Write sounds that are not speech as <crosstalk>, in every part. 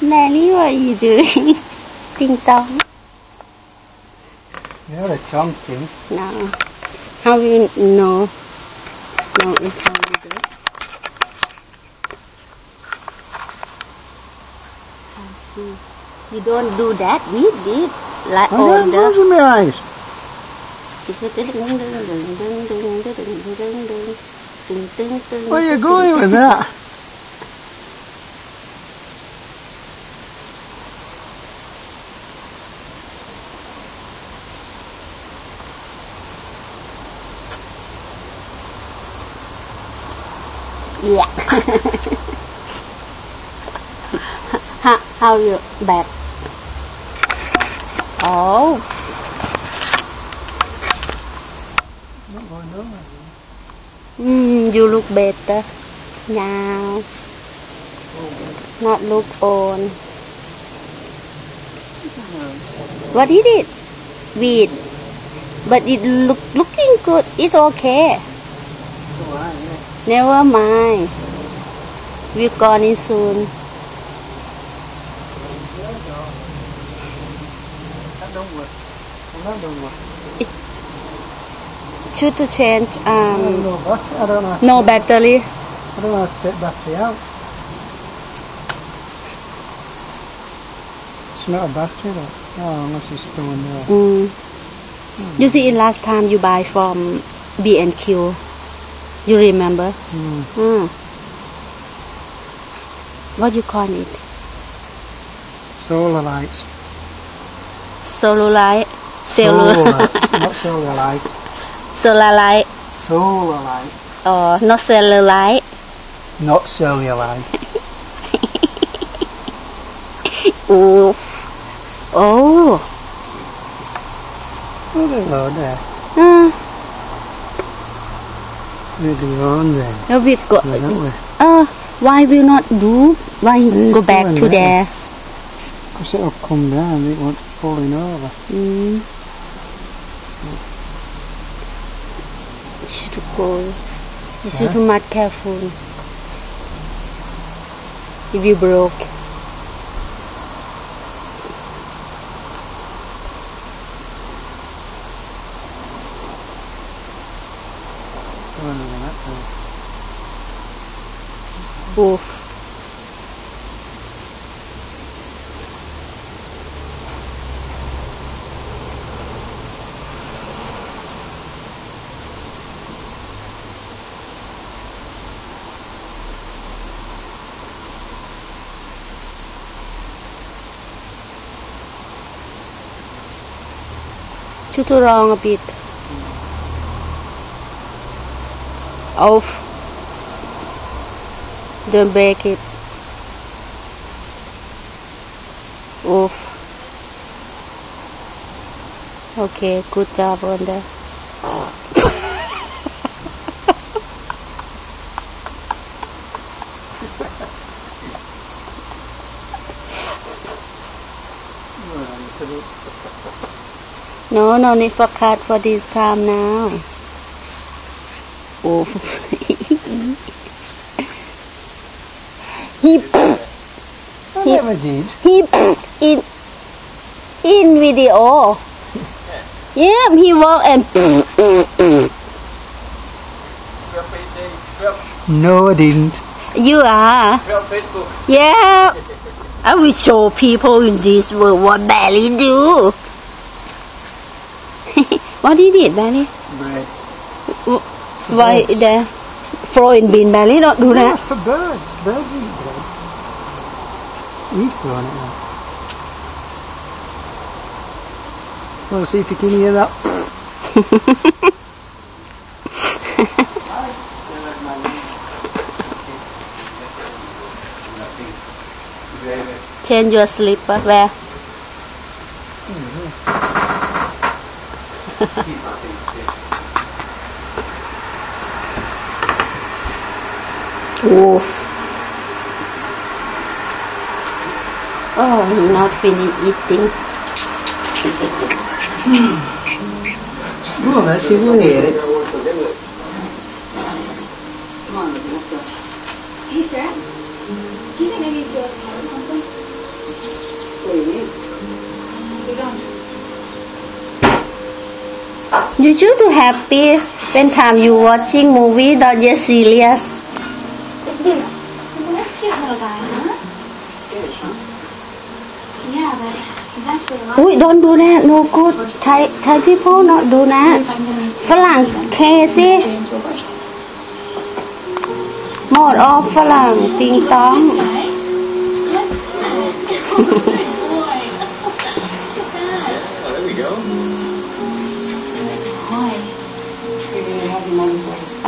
Nelly, what are you doing? Ding dong. You're a chunking. No. How you know? No, it's how you do. I see. <laughs> You don't do that. We did. Like I got older. closing my eyes. Where are you going with that? Yeah. <laughs> how, how you back? Oh, Not going nowhere. Mm, you look better now. Not look old. What is it? Weed. But it look looking good. It's okay. Never mind. We're going soon. It don't work. Well, that don't work. Should to change um know battery. I don't know. no battery. I don't know how to take battery out. It's not a battery though. Oh, unless it's going there. Mm. You see, in last time you buy from B and Q, you remember? Mm. Mm. What you call it? Solar lights. Solar light. Solar. Cellular. <laughs> not solar light. Solar light. Solar light. Or not cellular light. Not cellular light. <laughs> Oh. Oh. Oh, they go there. Uh, They go on there. now we go. That. Uh, why will not do? Why It's go back to there. there? Because it'll come down, it won't falling over. Mm. Should go. You should Huh? too much careful. If you broke. Going over that Shoot wrong a bit. Off. Don't break it. off Okay, good job <laughs> on that. No, no need for cut for this time now. Oof. Oh. <laughs> he <coughs> I never did. he <coughs> in in video. Yeah, he walk and <coughs> No, I didn't. you are. Yeah. I will show people in this world what Belly do. What did it, Belly? Bread. Why Birds. the Freud bin Belly don't do No, that. Eh? for birds. Birds eat bread. We've grown it now. Want to see if you can hear that? <laughs> Change your slipper. Uh, where? Mm-hmm. Oof. Oh, he not finished eating. No, let's see if we hear it. You should be happy when time you watching movie not just serious. Well, that's a cute little guy, huh? Scary, huh? Yeah, but he's actually a lot. อุ้ย don't do that no good Thai Thai people not do that If I'm gonna ฝรั่งเคสิ into a horse. หมดออฟฝรั่งติงตอง <laughs>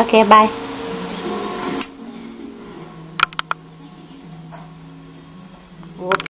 ค bye